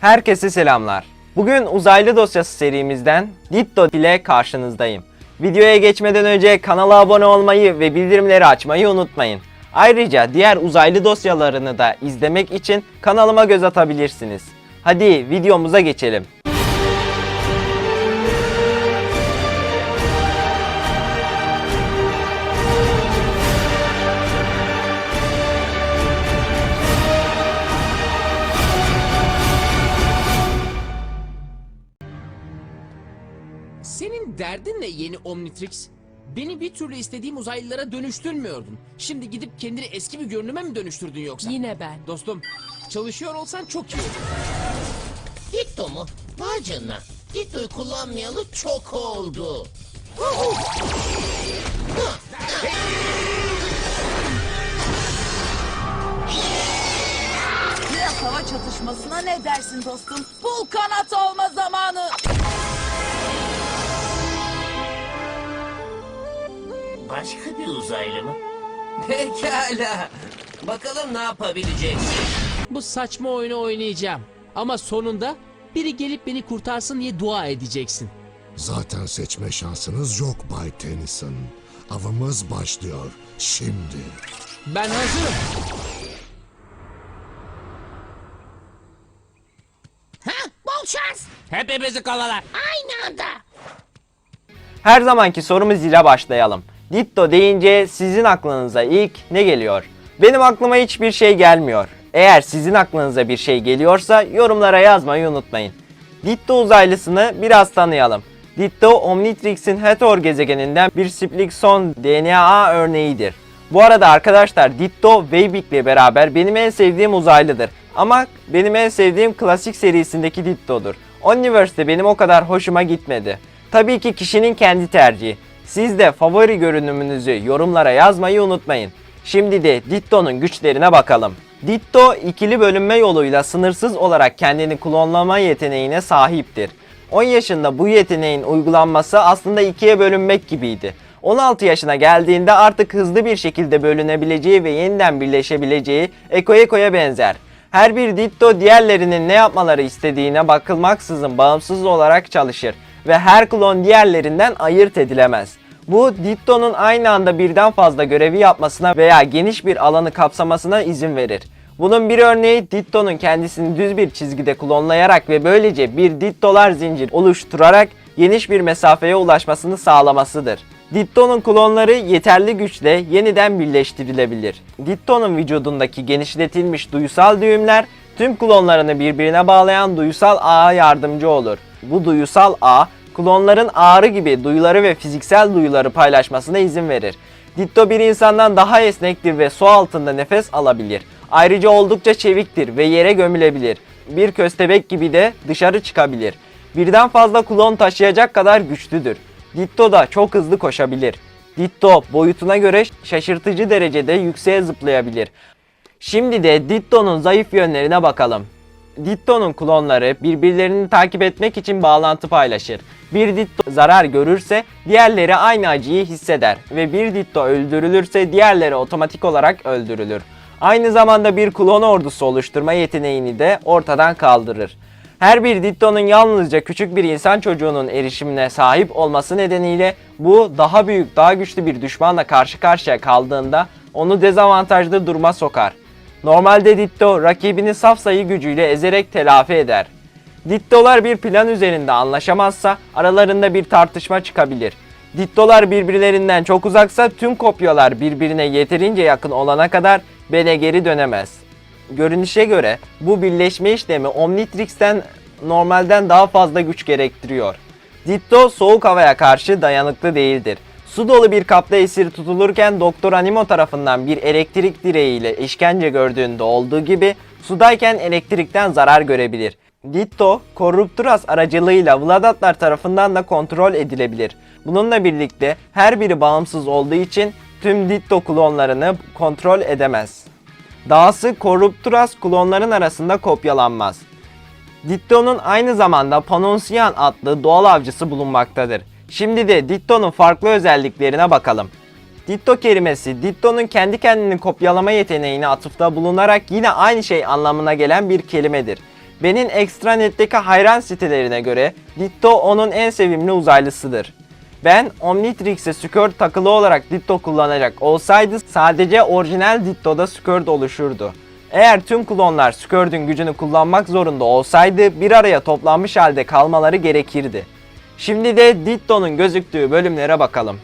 Herkese selamlar. Bugün uzaylı dosyası serimizden Ditto ile karşınızdayım. Videoya geçmeden önce kanala abone olmayı ve bildirimleri açmayı unutmayın. Ayrıca diğer uzaylı dosyalarını da izlemek için kanalıma göz atabilirsiniz. Hadi videomuza geçelim. Senin derdin ne yeni Omnitrix? Beni bir türlü istediğim uzaylılara dönüştürmüyordun. Şimdi gidip kendini eski bir görünüme mi dönüştürdün yoksa? Yine ben. Dostum, çalışıyor olsan çok iyi olur. Ditto mu? Vay canına. Ditto'yu kullanmayalı çok oldu. Biraz hava çatışmasına ne dersin dostum? Bul kanat olma zamanı. Başka bir uzaylı mı? Pekala. Bakalım ne yapabileceksin. Bu saçma oyunu oynayacağım. Ama sonunda biri gelip beni kurtarsın diye dua edeceksin. Zaten seçme şansınız yok Bay Tennyson. Avımız başlıyor şimdi. Ben hazırım. Ha? Bol şans. Hepimizi kovalar. Aynı anda. Her zamanki sorumuz ile başlayalım. Ditto deyince sizin aklınıza ilk ne geliyor? Benim aklıma hiçbir şey gelmiyor. Eğer sizin aklınıza bir şey geliyorsa yorumlara yazmayı unutmayın. Ditto uzaylısını biraz tanıyalım. Ditto, Omnitrix'in Hathor gezegeninden bir Splikson DNA örneğidir. Bu arada arkadaşlar Ditto Weibik ile beraber benim en sevdiğim uzaylıdır. Ama benim en sevdiğim klasik serisindeki Ditto'dur. Omniverse'de benim o kadar hoşuma gitmedi. Tabii ki kişinin kendi tercihi. Siz de favori görünümünüzü yorumlara yazmayı unutmayın. Şimdi de Ditto'nun güçlerine bakalım. Ditto ikili bölünme yoluyla sınırsız olarak kendini klonlama yeteneğine sahiptir. 10 yaşında bu yeteneğin uygulanması aslında ikiye bölünmek gibiydi. 16 yaşına geldiğinde artık hızlı bir şekilde bölünebileceği ve yeniden birleşebileceği Eko Eko'ya benzer. Her bir Ditto diğerlerinin ne yapmaları istediğine bakılmaksızın bağımsız olarak çalışır ve her klon diğerlerinden ayırt edilemez. Bu Ditto'nun aynı anda birden fazla görevi yapmasına veya geniş bir alanı kapsamasına izin verir. Bunun bir örneği Ditto'nun kendisini düz bir çizgide klonlayarak ve böylece bir Ditto'lar zincir oluşturarak geniş bir mesafeye ulaşmasını sağlamasıdır. Ditto'nun klonları yeterli güçle yeniden birleştirilebilir. Ditto'nun vücudundaki genişletilmiş duysal düğümler tüm klonlarını birbirine bağlayan duysal ağa yardımcı olur. Bu duysal ağ klonların ağrı gibi duyuları ve fiziksel duyuları paylaşmasına izin verir. Ditto bir insandan daha esnektir ve su altında nefes alabilir. Ayrıca oldukça çeviktir ve yere gömülebilir. Bir köstebek gibi de dışarı çıkabilir. Birden fazla klon taşıyacak kadar güçlüdür. Ditto da çok hızlı koşabilir. Ditto boyutuna göre şaşırtıcı derecede yükseğe zıplayabilir. Şimdi de Ditto'nun zayıf yönlerine bakalım. Ditto'nun klonları birbirlerini takip etmek için bağlantı paylaşır. Bir Ditto zarar görürse diğerleri aynı acıyı hisseder ve bir Ditto öldürülürse diğerleri otomatik olarak öldürülür. Aynı zamanda bir klon ordusu oluşturma yeteneğini de ortadan kaldırır. Her bir Ditto'nun yalnızca küçük bir insan çocuğunun erişimine sahip olması nedeniyle bu daha büyük, daha güçlü bir düşmanla karşı karşıya kaldığında onu dezavantajlı duruma sokar. Normalde Ditto rakibini saf sayı gücüyle ezerek telafi eder. Dittolar bir plan üzerinde anlaşamazsa aralarında bir tartışma çıkabilir. Dittolar birbirlerinden çok uzaksa tüm kopyalar birbirine yeterince yakın olana kadar Bene geri dönemez. Görünüşe göre bu birleşme işlemi Omnitrix'ten normalden daha fazla güç gerektiriyor. Ditto soğuk havaya karşı dayanıklı değildir. Su dolu bir kapta esir tutulurken Doktor Animo tarafından bir elektrik direğiyle işkence gördüğünde olduğu gibi sudayken elektrikten zarar görebilir. Ditto, Corrupturas aracılığıyla Vladatlar tarafından da kontrol edilebilir. Bununla birlikte her biri bağımsız olduğu için tüm Ditto klonlarını kontrol edemez. Dahası Corrupturas klonların arasında kopyalanmaz. Ditto'nun aynı zamanda Panonsian adlı doğal avcısı bulunmaktadır. Şimdi de Ditto'nun farklı özelliklerine bakalım. Ditto kelimesi Ditto'nun kendi kendini kopyalama yeteneğine atıfta bulunarak yine aynı şey anlamına gelen bir kelimedir. Benim ekstranet'teki hayran sitelerine göre Ditto onun en sevimli uzaylısıdır. Ben Omnitrix'e Squirtle takılı olarak Ditto kullanacak olsaydı sadece orijinal Ditto'da Squirtle oluşurdu. Eğer tüm klonlar Squirtle'ün gücünü kullanmak zorunda olsaydı bir araya toplanmış halde kalmaları gerekirdi. Şimdi de Ditto'nun gözüktüğü bölümlere bakalım.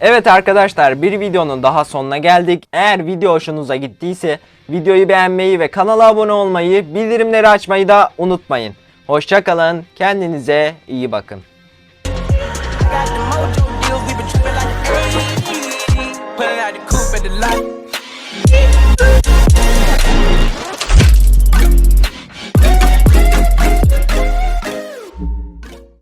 Evet arkadaşlar bir videonun daha sonuna geldik. Eğer video hoşunuza gittiyse videoyu beğenmeyi ve kanala abone olmayı, bildirimleri açmayı da unutmayın. Hoşçakalın, kendinize iyi bakın. up at the light.